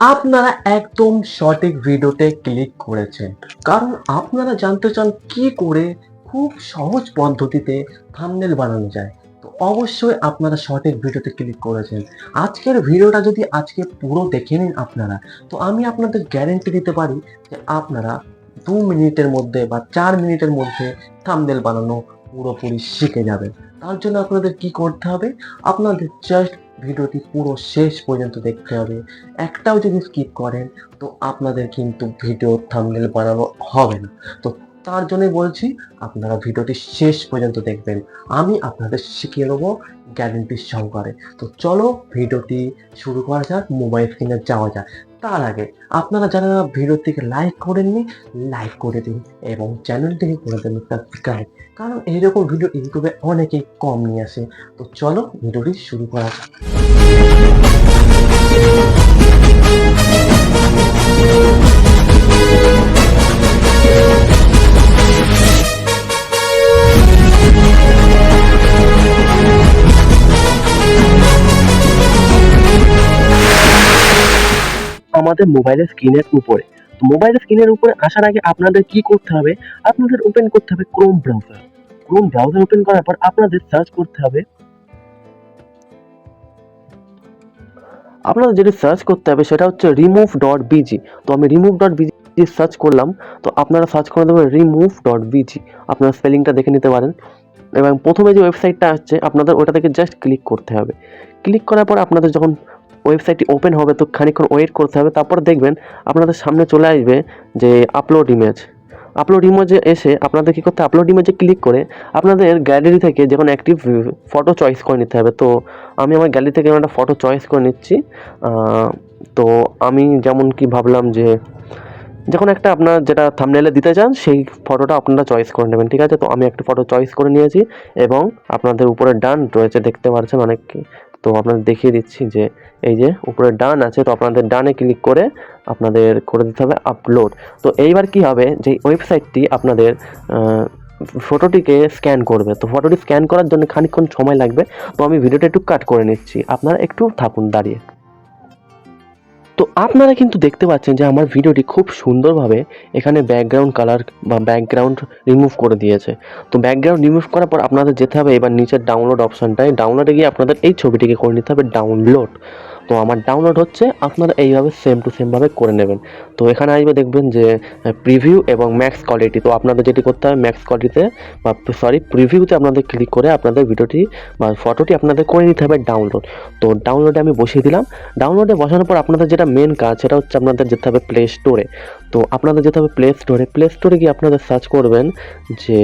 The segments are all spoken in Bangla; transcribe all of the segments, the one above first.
আপনারা একদম সঠিক ভিডিওতে ক্লিক করেছেন। কারণ আপনারা জানতে চান কি করে খুব সহজ পদ্ধতিতে থাম্বনেল বানানো যায়, তো অবশ্যই আপনারা সঠিক ভিডিওতে ক্লিক করেছেন। আজকের ভিডিওটা যদি আজকে পুরো দেখে নিন আপনারা, তো আমি আপনাদের গ্যারেন্টি দিতে পারি যে আপনারা দু মিনিটের মধ্যে বা চার মিনিটের মধ্যে থাম্বনেল বানানো পুরোপুরি শিখে যাবেন। তার জন্য আপনাদের কি করতে হবে? আপনাদের জাস্ট ভিডিওটি পুরো শেষ পর্যন্ত দেখতে হবে। একটাও যদি স্কিপ করেন, তো আপনাদের কিন্তু ভিডিও থামনেল বানানো হবে না। তো তার জন্যই বলছি, আপনারা ভিডিওটি শেষ পর্যন্ত দেখবেন। আমি আপনাদের শিখিয়ে নেব গ্যারেন্টির সহকারে। তো চলো, ভিডিওটি শুরু করা যাক মোবাইল স্ক্রিনে যাওয়া যাক। তার আগে আপনারা যারা ভিডিওটিকে লাইক করেননি লাইক করে দিন এবং চ্যানেলটিকে করে দেন সাবস্ক্রাইব কারণ এইরকম ভিডিও ইউটিউবে অনেকেই কম নিয়ে আসে। তো চলো ভিডিওটি শুরু করা যাক। আমাদের মোবাইলের স্ক্রিনের উপরে। তো মোবাইলের স্ক্রিনের উপরে আসার আগে আপনাদের কি করতে হবে? আপনাদের ওপেন করতে হবে Chrome browser Chrome browser open করার পর আপনাদের সার্চ করতে হবে। আপনাদের যেটা সার্চ করতে হবে সেটা হচ্ছে রিমুভ ডট বিজি তো আমি রিমুভ ডট বিজি সার্চ করলাম। তো আপনারা সার্চ করে দেবেন রিমুভ ডট বিজি আপনারা স্পেলিংটা দেখে নিতে পারেন। এবং প্রথমে যে ওয়েবসাইটটা আসছে, আপনাদের ওটা থেকে জাস্ট ক্লিক করতে হবে। ক্লিক করার পর আপনাদের যখন ওয়েবসাইটটি ওপেন হবে, তো খানিকক্ষণ ওয়েট করতে হবে, তারপর দেখবেন আপনাদের সামনে চলে আসবে যে আপলোড ইমেজ আপলোড ইমেজে এসে আপনাদের কী করতে আপলোড ইমেজে ক্লিক করে আপনাদের গ্যালারি থেকে যখন একটি ফটো চয়েস করে নিতে হবে, তো আমি আমার গ্যালারি থেকে একটা ফটো চয়েস করে নিচ্ছি। তো আমি যেমন কি ভাবলাম যে যখন একটা আপনার যেটা থামনেলে দিতে চান, সেই ফটোটা আপনারা চয়েস করে নেবেন, ঠিক আছে? তো আমি একটা ফটো চয়েস করে নিয়েছি এবং আপনাদের উপরে ডান রয়েছে, দেখতে পাচ্ছেন অনেক তো আপনাদের দেখিয়ে দিচ্ছি যে এই যে উপরে ডান আছে, তো আপনাদের ডানে ক্লিক করে আপনাদের করে দিতে হবে আপলোড। তো এইবার কি হবে যে ওয়েবসাইটটি আপনাদের ফটোটিকে স্ক্যান করবে। তো ফটোটি স্ক্যান করার জন্য খানিকক্ষণ সময় লাগবে। তো আমি ভিডিওটা একটু কাট করে নিচ্ছি। আপনারা একটু থাকুন, দাঁড়িয়ে। তো আপনারা কিন্তু দেখতে পাচ্ছেন যে আমার ভিডিওটি খুব সুন্দরভাবে এখানে ব্যাকগ্রাউন্ড কালার বা ব্যাকগ্রাউন্ড রিমুভ করে দিয়েছে। তো ব্যাকগ্রাউন্ড রিমুভ করার পর আপনাদের যেতে হবে এবার নিচের ডাউনলোড অপশানটায় ডাউনলোডে গিয়ে আপনাদের এই ছবিটিকে করে নিতে হবে ডাউনলোড তো আমার ডাউনলোড হচ্ছে, আপনারা এইভাবে সেম টু সেমভাবে করে নেবেন। তো এখানে আসবে দেখবেন যে প্রিভিউ এবং ম্যাক্স কোয়ালিটি তো আপনাদের যেটি করতে হবে ম্যাক্স কোয়ালিটিতে বা সরি প্রিভিউতে আপনাদের ক্লিক করে আপনাদের ভিডিওটি বা ফটোটি আপনাদের করে নিতে হবে ডাউনলোড তো ডাউনলোডে আমি বসিয়ে দিলাম। ডাউনলোডে বসানোর পর আপনাদের যেটা মেন কাজ, সেটা হচ্ছে আপনাদের যেতে হবে প্লে স্টোরে তো আপনাদের যেতে হবে প্লে স্টোরে প্লে স্টোরে গিয়ে আপনাদের সার্চ করবেন যে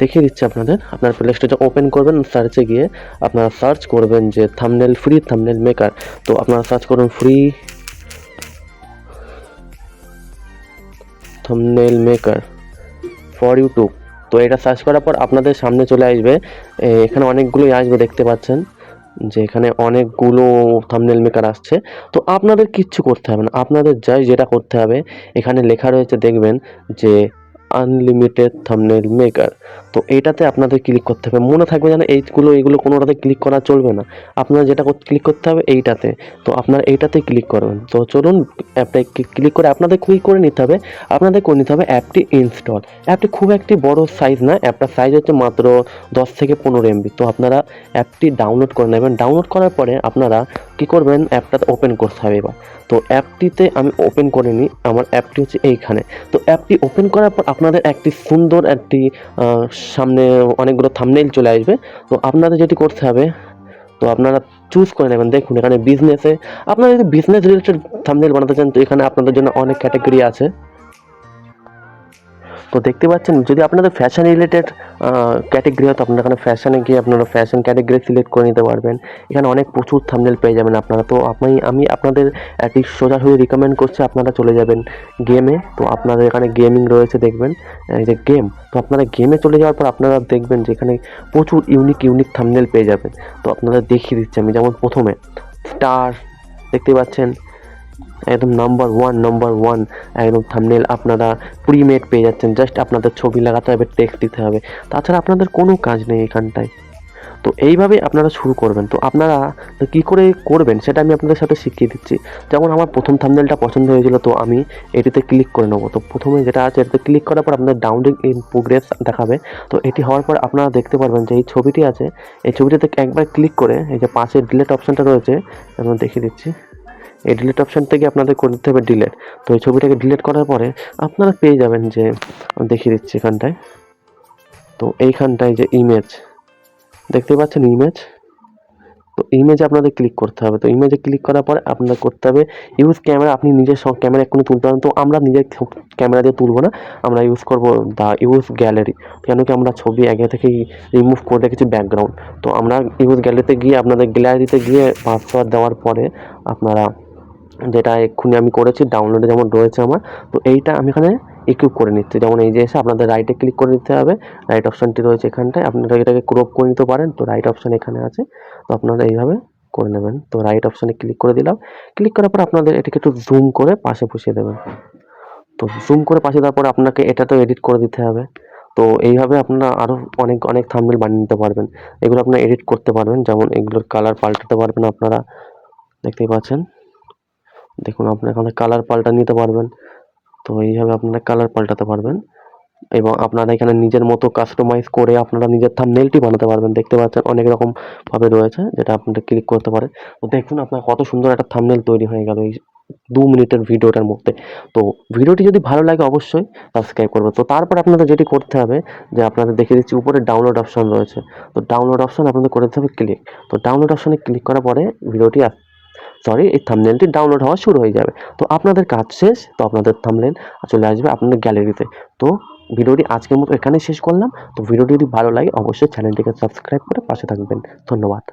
দেখিয়ে দিচ্ছি আপনাদের। আপনার প্লে স্টোরে ওপেন করবেন সার্চে গিয়ে আপনারা সার্চ করবেন যে থামনেল ফ্রি থামনেল মেকার তো আপনারা সার্চ করুন free thumbnail maker for YouTube তো এটা সার্চ করার পর আপনাদের সামনে চলে আসবে। এখানে অনেকগুলোই আসবে, দেখতে পাচ্ছেন যে এখানে অনেকগুলো থামনেল মেকার আসছে। তো আপনাদের কিচ্ছু করতে হবে না। আপনাদের যাই যেটা করতে হবে, এখানে লেখা রয়েছে, দেখবেন যে আনলিমিটেড থামনেল মেকার তো এইটাতে আপনাদের ক্লিক করতে হবে। মনে থাকবে যেন এইগুলো এইগুলো কোনোটাতে ক্লিক করা চলবে না। আপনার যেটা ক্লিক করতে হবে এইটাতে। তো আপনার এইটাতে ক্লিক করবেন। তো চলুন অ্যাপটা ক্লিক করে আপনাদের ক্লিক করে নিতে হবে। আপনাদের করে নিতে হবে অ্যাপটি ইনস্টল অ্যাপটি খুব একটি বড় সাইজ না। অ্যাপটার সাইজ হচ্ছে মাত্র দশ থেকে পনেরো এমবি তো আপনারা অ্যাপটি ডাউনলোড করে নেবেন। ডাউনলোড করার পরে আপনারা কী করবেন? অ্যাপটা ওপেন করতে হবে এবার। তো অ্যাপটিতে আমি ওপেন করে নিই আমার অ্যাপটি হচ্ছে এইখানে। তো অ্যাপটি ওপেন করার পর আপনাদের একটি সুন্দর একটি সামনে অনেকগুলো থামনেল চলে আসবে। তো আপনাদের যেটি করতে হবে, তো আপনারা চুজ করে নেবেন। দেখুন, এখানে বিজনেসে আপনারা যদি বিজনেস রিলেটেড থামনেল বানাতে চান, তো এখানে আপনাদের জন্য অনেক ক্যাটাগরি আছে। তো দেখতে পাচ্ছেন, যদি আপনাদের ফ্যাশন রিলেটেড ক্যাটাগরি হয়, তো আপনারা এখানে ফ্যাশনে গিয়ে আপনারা ফ্যাশন ক্যাটাগরি সিলেক্ট করে নিতে পারবেন। এখানে অনেক প্রচুর থামনেল পেয়ে যাবেন আপনারা। তো আপনি আমি আপনাদের একটি সোজাসুজি রিকমেন্ড করছি, আপনারা চলে যাবেন গেমে তো আপনাদের এখানে গেমিং রয়েছে, দেখবেন। এই যে গেম তো আপনারা গেমে চলে যাওয়ার পর আপনারা দেখবেন যে এখানে প্রচুর ইউনিক ইউনিক থামনেল পেয়ে যাবেন। তো আপনাদের দেখিয়ে দিচ্ছি আমি, যেমন প্রথমে স্টার দেখতে পাচ্ছেন? একদম নাম্বার ওয়ান নাম্বার ওয়ান একদম থামনেল আপনারা প্রিমেড পেয়ে যাচ্ছেন। জাস্ট আপনাদের ছবি লাগাতে হবে টেক্সট দিতে হবে। তাছাড়া আপনাদের কোনো কাজ নেই এখানটায়। তো এইভাবে আপনারা শুরু করবেন। তো আপনারা কি করে করবেন সেটা আমি আপনাদের সাথে শিখিয়ে দিচ্ছি। যেমন আমার প্রথম থামনেলটা পছন্দ হয়েছিল, তো আমি এটিতে ক্লিক করে নেব। তো প্রথমে যেটা আছে, এটাতে ক্লিক করার পর আপনাদের ডাউনলোডিং ইন প্রোগ্রেস দেখাবে। তো এটি হওয়ার পর আপনারা দেখতে পারবেন যে এই ছবিটি আছে। এই ছবিটিতে একবার ক্লিক করে এই যে পাশে ডিলেট অপশানটা রয়েছে, আমি দেখিয়ে দিচ্ছি। এই ডিলিট অপশান থেকে আপনাদের করে দিতে হবে ডিলেট তো এই ছবিটাকে ডিলিট করার পরে আপনারা পেয়ে যাবেন যে দেখিয়ে দিচ্ছি এখানটায়। তো এইখানটায় যে ইমেজ দেখতে পাচ্ছেন ইমেজ তো ইমেজে আপনাদের ক্লিক করতে হবে। তো ইমেজে ক্লিক করার পরে আপনাদের করতে হবে ইউজ ক্যামেরা আপনি নিজের সব ক্যামেরা এক্ষুনি তুলতে পারেন। তো আমরা নিজের ক্যামেরা দিয়ে তুলবো না, আমরা ইউজ করব দ্য ইউজ গ্যালারি কেন কি আমরা ছবি আগে থেকেই রিমুভ করে রেখেছি ব্যাকগ্রাউন্ড তো আমরা ইউজ গ্যালারিতে গিয়ে, আপনাদের গ্যালারিতে গিয়ে পাসওয়ার্ড দেওয়ার পরে আপনারা যেটা এক্ষুনি আমি করেছি ডাউনলোডে যেমন রয়েছে আমার, তো এইটা আমি এখানে ইকুইপ করে নিচ্ছি। যেমন এই যে এসে আপনাদের রাইটে ক্লিক করে নিতে হবে রাইট অপশানটি রয়েছে এখানটায়। আপনারা এটাকে ক্রপ করে নিতে পারেন, তো রাইট অপশান এখানে আছে, তো আপনারা এইভাবে করে নেবেন। তো রাইট অপশানে ক্লিক করে দিলাম। ক্লিক করার পর আপনাদের এটাকে একটু জুম করে পাশে বসিয়ে দেবেন। তো জুম করে পাশে দেওয়ার পর আপনাকে এটা তো এডিট করে দিতে হবে। তো এইভাবে আপনারা আরও অনেক অনেক থাম্বনেল বানিয়ে নিতে পারবেন। এগুলো আপনারা এডিট করতে পারবেন। যেমন এগুলোর কালার পাল্টাতে পারবেন আপনারা। দেখতেই পাচ্ছেন? দেখুন আপনারা এখানে কালার পাল্টা নিতে পারবেন। তো এইভাবে আপনারা কালার পাল্টাতে পারবেন এবং আপনারা এখানে নিজের মতো কাস্টমাইজ করে আপনারা নিজের থাম্বনেলটি বানাতে পারবেন। দেখতে পাচ্ছেন অনেক রকম ভাবে রয়েছে, যেটা আপনারা ক্লিক করতে পারে তো দেখুন, আপনার কত সুন্দর একটা থাম্বনেল তৈরি হয়ে গেল এই দু মিনিটের ভিডিওটার মধ্যে। তো ভিডিওটি যদি ভালো লাগে অবশ্যই সাবস্ক্রাইব করবে তো তারপর আপনাদের যেটি করতে হবে, যে আপনাদের দেখে দিচ্ছি উপরে ডাউনলোড অপশন রয়েছে। তো ডাউনলোড অপশন আপনাদের করে দিতে হবে ক্লিক তো ডাউনলোড অপশনে ক্লিক করার পরে ভিডিওটি সরি এই থামলেনটি ডাউনলোড হওয়া শুরু হয়ে যাবে। তো আপনাদের কাজ শেষ, তো আপনাদের থামলেন চলে আসবে আপনাদের গ্যালারিতে তো ভিডিওটি আজকের মতো এখানে শেষ করলাম। তো ভিডিওটি যদি ভালো লাগে, অবশ্যই চ্যানেলটিকে সাবস্ক্রাইব করে পাশে থাকবেন। ধন্যবাদ।